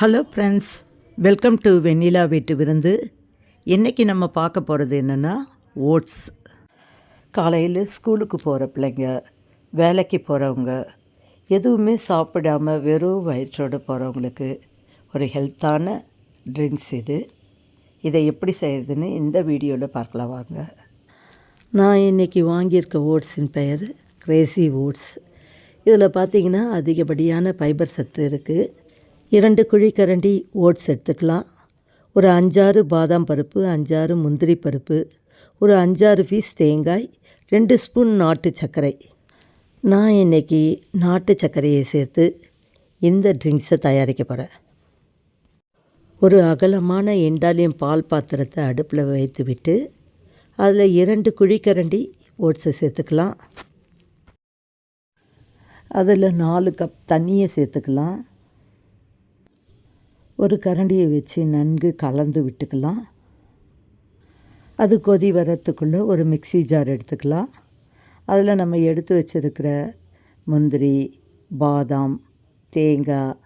Hello friends welcome to Vennila வீட்டு விருந்து. இன்றைக்கி நம்ம பார்க்க போகிறது என்னென்னா ஓட்ஸ். காலையில் ஸ்கூலுக்கு போகிற பிள்ளைங்க வேலைக்கு போகிறவங்க எதுவுமே சாப்பிடாம வெறும் வயிற்றோடு போகிறவங்களுக்கு ஒரு ஹெல்த்தான ட்ரிங்க்ஸ் இது. இதை எப்படி செய்கிறதுன்னு இந்த வீடியோவில் பார்க்கலாம் வாங்க. நான் இன்றைக்கி வாங்கியிருக்க ஓட்ஸின் பெயர் கிரேசி ஓட்ஸ் இதில் பார்த்தீங்கன்னா அதிகப்படியான ஃபைபர் சத்து இருக்குது இரண்டு குழிக்கரண்டி ஓட்ஸ் எடுத்துக்கலாம். ஒரு அஞ்சாறு பாதாம் பருப்பு அஞ்சாறு முந்திரி பருப்பு ஒரு அஞ்சாறு பீஸ் தேங்காய் ரெண்டு ஸ்பூன் நாட்டு சர்க்கரை. நான் இன்றைக்கி நாட்டு சர்க்கரையை சேர்த்து இந்த ட்ரிங்க்ஸை தயாரிக்க போகிறேன் ஒரு அகலமான எண்டாலியம் பால் பாத்திரத்தை அடுப்பில் வைத்து விட்டு அதில் இரண்டு குழிக்கரண்டி ஓட்ஸை சேர்த்துக்கலாம். அதில் நாலு கப் தண்ணியை சேர்த்துக்கலாம். ஒரு கரண்டியை வச்சு நன்கு கலந்து விட்டுக்கலாம். அது கொதி வரத்துக்குள்ளே ஒரு மிக்ஸி ஜார் எடுத்துக்கலாம். அதில் நம்ம எடுத்து வச்சுருக்கிற முந்திரி பாதாம் தேங்காய்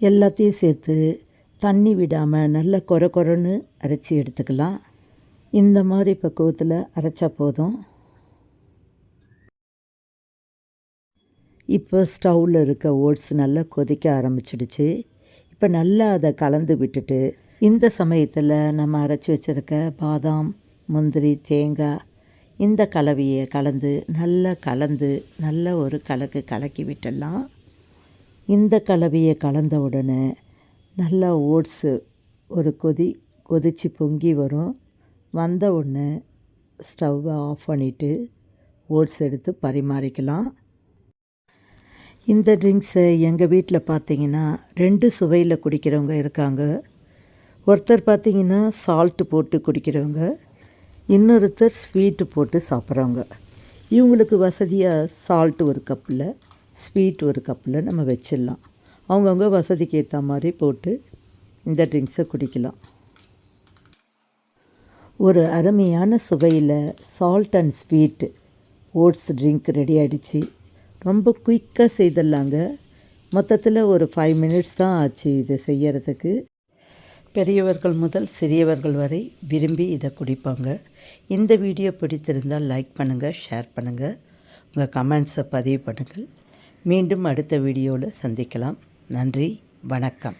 எல்லாத்தையும் சேர்த்து தண்ணி விடாமல் நல்ல கொர கொரன்னு அரைச்சி எடுத்துக்கலாம். இந்த மாதிரி பக்குவத்தில் அரைச்சா போதும். இப்போ ஸ்டவ்வில் இருக்க ஓட்ஸ் நல்லா கொதிக்க ஆரம்பிச்சிடுச்சு. இப்போ நல்லா அதை கலந்து விட்டுட்டு இந்த சமயத்தில் நம்ம அரைச்சி வச்சுருக்க பாதாம் முந்திரி தேங்காய் இந்த கலவையை கலந்து நல்லா கலந்து நல்ல ஒரு கலக்கு கலக்கி விட்டுடலாம். இந்த கலவையை கலந்த உடனே நல்லா ஓட்ஸு ஒரு கொதி கொதித்து பொங்கி வரும். வந்த உடனே ஸ்டவ்வை ஆஃப் பண்ணிவிட்டு ஓட்ஸ் எடுத்து பரிமாறிக்கலாம். இந்த ட்ரிங்க்ஸை எங்கள் வீட்டில் பார்த்தீங்கன்னா ரெண்டு சுவையில் குடிக்கிறவங்க இருக்காங்க. ஒருத்தர் பார்த்தீங்கன்னா சால்ட்டு போட்டு குடிக்கிறவங்க இன்னொருத்தர் ஸ்வீட்டு போட்டு சாப்பிட்றவங்க. இவங்களுக்கு வசதியாக சால்ட்டு ஒரு கப்பில் ஸ்வீட் ஒரு கப்பில் நம்ம வச்சிடலாம். அவங்கவுங்க வசதிக்கு ஏற்ற மாதிரி போட்டு இந்த ட்ரிங்க்ஸை குடிக்கலாம். ஒரு அருமையான சுவையில் salt and sweet oats drink ready ஆகிடுச்சு ரொம்ப குயிக்காக செய்திடலாங்க. மொத்தத்தில் ஒரு ஃபைவ் மினிட்ஸ் தான் ஆச்சு இதை செய்யறதுக்கு. பெரியவர்கள் முதல் சிறியவர்கள் வரை விரும்பி இதை குடிப்பாங்க. இந்த வீடியோ பிடித்திருந்தால் லைக் பண்ணுங்கள் ஷேர் பண்ணுங்கள் உங்கள் கமெண்ட்ஸை பதிவு பண்ணுங்கள். மீண்டும் அடுத்த வீடியோவில் சந்திக்கலாம். நன்றி வணக்கம்.